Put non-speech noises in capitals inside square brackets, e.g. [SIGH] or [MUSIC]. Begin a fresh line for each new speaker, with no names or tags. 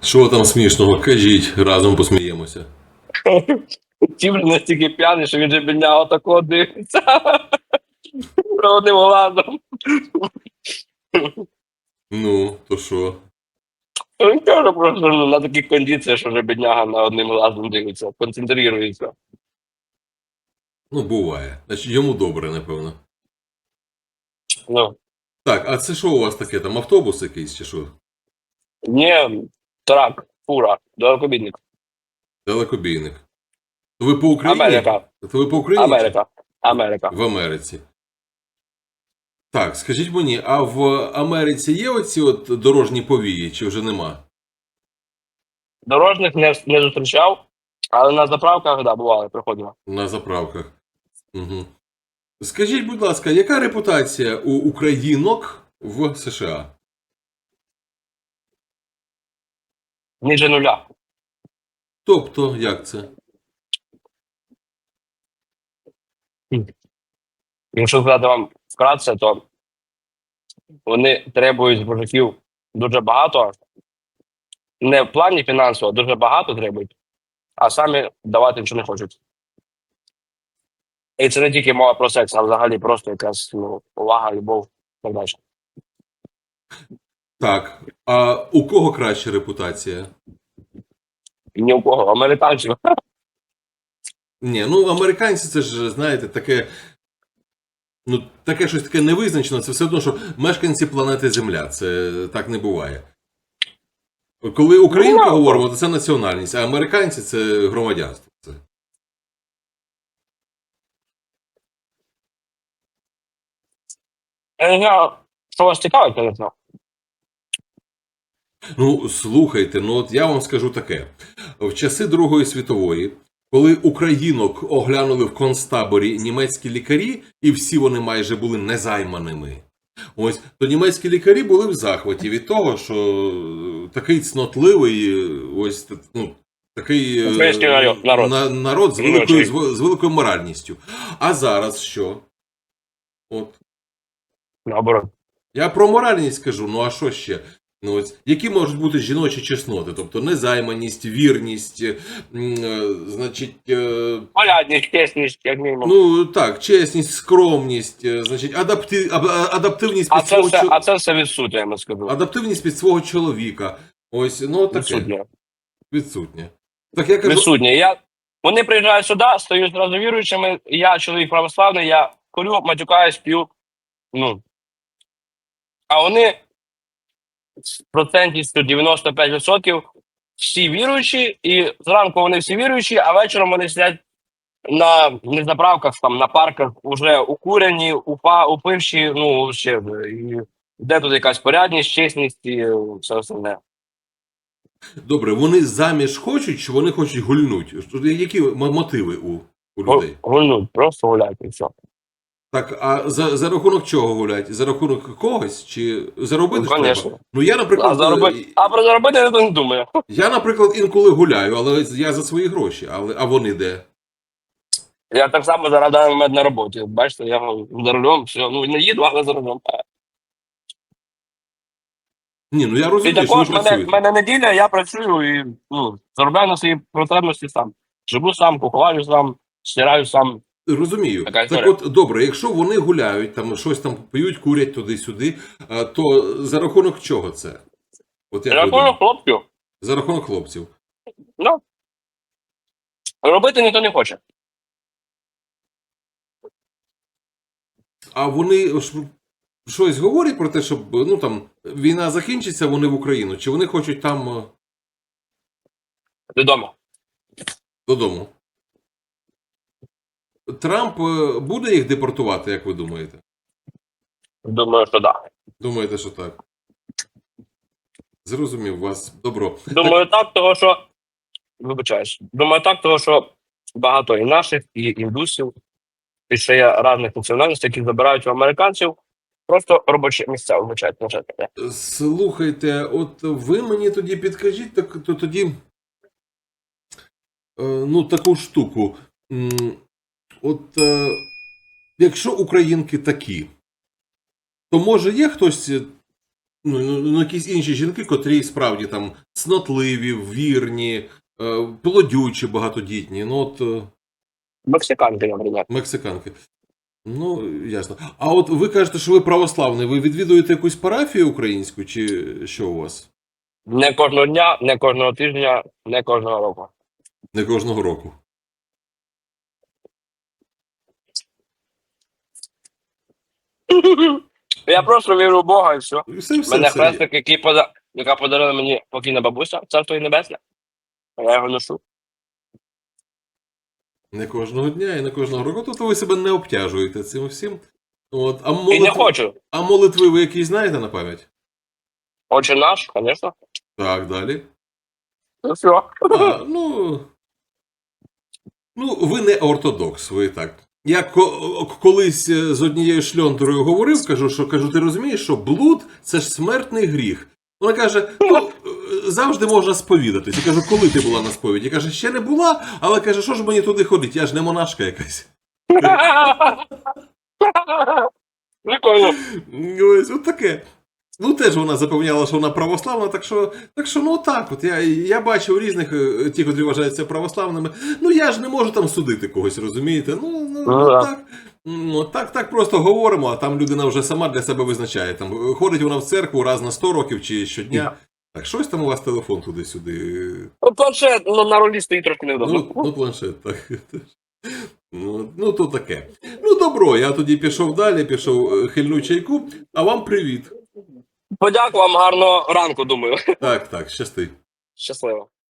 Що там смішного? Кажіть, разом посміємося.
Ті вже настільки п'яний, що він же бідня отако дивиться. Одним глазом.
Ну, то що?
Він каже просто ну, на таких кондиціях, що вже бідняга на одним глазом дивиться, концентрується.
Ну, буває. Значить, йому добре, напевно.
Ну,
Так, а це що у вас таке? Там автобус якийсь чи що?
Ні, трак, фура, далекобідник.
Далекобійник. То ви по Україні?
Америка,
То ви по Україні?
Америка, Америка.
В Америці. Так, скажіть мені, а в Америці є оці от дорожні повії, чи вже нема?
Дорожніх не, не зустрічав, але на заправках, да, бували, приходили.
На заправках. Угу. Скажіть, будь ласка, яка репутація у українок в США?
Ніже нуля.
Тобто, як це?
Якщо сказати вам вкратце, то вони требують з мужиків дуже багато. Не в плані фінансово, дуже багато требують, а самі давати нічого не хочуть. І це не тільки мова про секс, а взагалі просто якась ну, увага, любов і так далі.
Так. А у кого краща репутація?
Ні у кого, американців.
Ні, ну американці це ж, знаєте, таке. Ну, таке щось таке невизначене, це все одно, що мешканці планети Земля. Це так не буває. Коли українка
Ну,
говоримо, то це національність, а американці це громадянство. Це.
Я не знаю, що вас цікавить, не знаю.
Ну, слухайте, ну от я вам скажу таке: в часи Другої світової, коли українок оглянули в концтаборі німецькі лікарі, і всі вони майже були незайманими. Ось то німецькі лікарі були в захваті від того, що е, такий цнотливий, ось ну, такий е,
народ- народ.
на- народ з великою, з з великою моральністю. А зараз що? От
Наоборот.
я про моральність кажу, ну а що ще? Ну, ось, які можуть бути жіночі чесноти? Тобто незайманість, вірність, е, значить, е,
Полядність, чесність, як мінімум.
ну так, чесність, скромність, е, значить, адапти, а- а- адаптивність
а,
під
це
свого
все, а це все відсутнє, я скажу.
адаптивність під свого чоловіка. Ось, ну таке
Відсутнє.
відсутнє. Так я кажу,
Відсутнє. Я... Вони приїжджають сюди, стають зразу віруючими. Я чоловік православний, я курю, матюкаюсь, п'ю. Ну. А вони процентністю 95% всі віруючі, і зранку вони всі віруючі, а вечором вони сидять на не заправках, там, на парках, уже укурені, упа, упивші, ну, ще. І де тут якась порядність, чесність і все остальне.
добре, вони заміж хочуть, чи вони хочуть гульнуть? Які мотиви у, у людей?
Гульнуть, просто гулять і все.
Так, а за, за рахунок чого гулять? За рахунок когось? Чи заробити
Ну,
треба? Ну я, наприклад,
А, зароби...
е,
а про заробити ніхто не думає.
я, наприклад, інколи гуляю, але я за свої гроші. Але, а вони де?
Я так само зараз даний момент на роботі. Бачите, я за рулем, все, ну не їду, але за рулем.
Ні, ну я
І
розумію, що ви
мене, мене неділя, я працюю і ну, заробляю на свої потребності сам. Живу сам, куховарю сам, стираю сам.
Розумію.
Така
так от добре, якщо вони гуляють, там щось там п'ють, курять туди-сюди, то за рахунок чого це? От ви
Рахунок хлопців.
За рахунок хлопців.
Ну. Робити ніхто не хоче.
А вони ж щось говорять про те, щоб ну там війна закінчиться, вони в Україну, чи вони хочуть там е,
Додому.
додому? Трамп е, буде їх депортувати, як ви думаєте?
Думаю, що так.
Думаєте, що так? Зрозумів вас. Добро.
Думаю, так, того що. Вибачаюсь. Думаю, так, того що багато і наших, і індусів, і ще є різних національностей, які забирають у американців. Просто робочі місця вибачають.
Слухайте, от ви мені тоді підкажіть, так то тоді е, ну, таку штуку. От е, якщо українки такі, то може є хтось, е, ну, ну, ну, якісь інші жінки, котрі справді там цнотливі, вірні, е, плодючі, багатодітні. Ну, от е,
Мексиканки, наприклад.
мексиканки. Ну, ясно. А от ви кажете, що ви православний, ви відвідуєте якусь парафію українську, чи що у вас?
Не кожного дня, не кожного тижня, не кожного року.
Не кожного року.
Я просто вірю в Бога і все.
Все,
У
все,
мене
все.
хрестик, який пода... яка подарила мені покійна бабуся, царство і небесне. А я його ношу.
Не кожного дня і не кожного року. Тобто ви себе не обтяжуєте цим всім. От, а,
І не
молитви,
хочу.
а молитви ви якісь знаєте на пам'ять?
Отче наш, звісно.
Так, далі.
Ну все.
А, ну, ну, ви не ортодокс, ви так. Я ко- колись е, з однією шльондрою говорив, кажу, що кажу, ти розумієш, що блуд це ж смертний гріх. Вона каже: ну, е, завжди можна сповідатись. Я кажу, коли ти була на сповіді? Каже, ще не була, але каже, що ж мені туди ходить? Я ж не монашка якась. [LAUGHS]
Прикольно.
Ось от таке. Ну, теж вона запевняла, що вона православна, так що, так що ну так, от я, я бачив різних, е, ті, котрі вважаються православними. Ну я ж не можу там судити когось, розумієте? Ну, ну,
Ну,
ну
да.
так. Ну, так, так просто говоримо, а там людина вже сама для себе визначає. Там ходить вона в церкву раз на 100 років чи щодня. Так щось там у вас телефон туди-сюди.
Ну, планшет ну, на ролі стоїть трошки невдобно.
Ну, ну планшет, так. Ну, ну, то таке. Ну, добро, я тоді пішов далі, пішов е, хильну чайку, а вам привіт.
Подякую вам гарного ранку, думаю.
Так, так, щасти.
Щасливо.